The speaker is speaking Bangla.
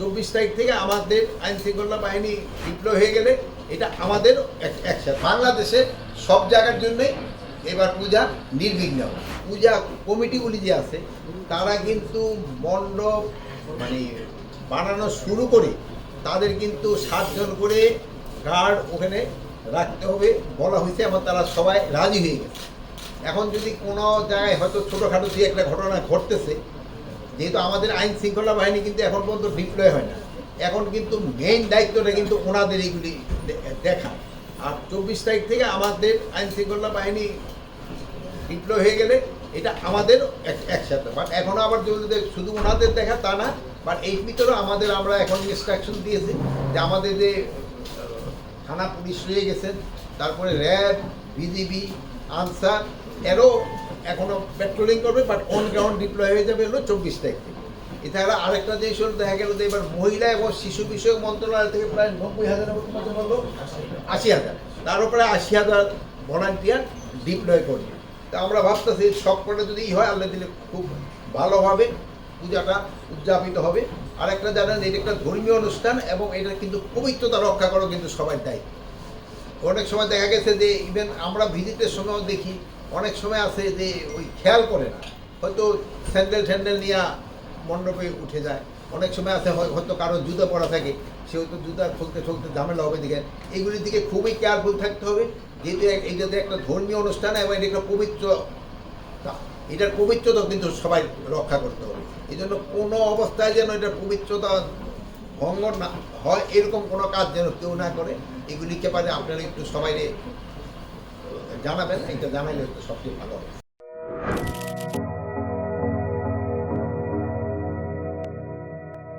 চব্বিশ তারিখ থেকে আমাদের আইন শৃঙ্খলা বাহিনী বিপ্লব হয়ে গেলে এটা আমাদের বাংলাদেশে সব জায়গার জন্যই এবার পূজা নির্বিঘ্ন। পূজা কমিটিগুলি যে আছে, তারা কিন্তু মণ্ডপ মানে বানানো শুরু করে তাদের কিন্তু সাতজন করে গার্ড ওখানে রাখতে হবে বলা হয়েছে এবং তারা সবাই রাজি হয়ে গেছে। এখন যদি কোনো জায়গায় হয়তো ছোটোখাটো দিয়ে একটা ঘটনা ঘটতেছে যেহেতু আমাদের আইন শৃঙ্খলা বাহিনী কিন্তু এখন পর্যন্ত ডিপ্লয় হয় না। এখন কিন্তু মেইন দায়িত্বটা কিন্তু ওনাদের এইগুলি দেখা। আর চব্বিশ তারিখ থেকে আমাদের আইন শৃঙ্খলা বাহিনী ডিপ্লয় হয়ে গেলে এটা আমাদের এক- একসাথে। বাট এখনও আবার যদি শুধু ওনাদের দেখা, তা না। বাট এই ভিতরে আমাদের আমরা এখন ইনস্ট্রাকশন দিয়েছি যে আমাদের যে থানা পুলিশ রয়ে গেছেন তারপরে র্যাব, বিজিবি, আনসার, এরও এখনও পেট্রোলিং করবে বাট অন গ্রাউন্ড ডিপ্লয় হয়ে যাবে হলো চব্বিশ তারিখ থেকে। এছাড়া আরেকটা জিনিস হলো, দেখা গেল যে এবার মহিলা এবং শিশু বিষয়ক মন্ত্রণালয় থেকে প্রায় নব্বই হাজারের মতো মতো বলল আশি হাজার। তার উপরে আশি হাজার ভলান্টিয়ার ডিপ্লয় করবে। তা আমরা ভাবতেছি সব কটা যদি ই হয়, আল্লাহ দিলে খুব ভালোভাবে পূজাটা উদযাপিত হবে। আর একটা জানেন, এটা একটা ধর্মীয় অনুষ্ঠান এবং এটা কিন্তু পবিত্রতা রক্ষা করো কিন্তু সবাই দায়িত্ব অনেক সময় দেখা গেছে যে ইভেন আমরা ভিজিটের সময়ও দেখি অনেক সময় আছে যে ওই খেয়াল করে না। হয়তো স্যান্ডেল ট্যান্ডেল নিয়ে মণ্ডপে উঠে যায়। অনেক সময় আছে হয়- হয়তো কারও জুতো পরা থাকে সে হয়তো জুতা খুলতে খুলতে ঝামেলা হবে দিকে এইগুলির দিকে খুবই কেয়ারফুল থাকতে হবে। যেহেতু এইটাতে একটা ধর্মীয় অনুষ্ঠান, এবং এটা একটা পবিত্র এটার পবিত্রতা কিন্তু সবাই রক্ষা করতে হবে। এই জন্য কোনো অবস্থায় যেন এটার পবিত্রতা ভঙ্গ না হয়, এরকম কোনো কাজ যেন কেউ না করে এগুলিকে পারে আপনারা একটু সবাই জানাবেন এটা জানাইলে সবচেয়ে ভালো হবে।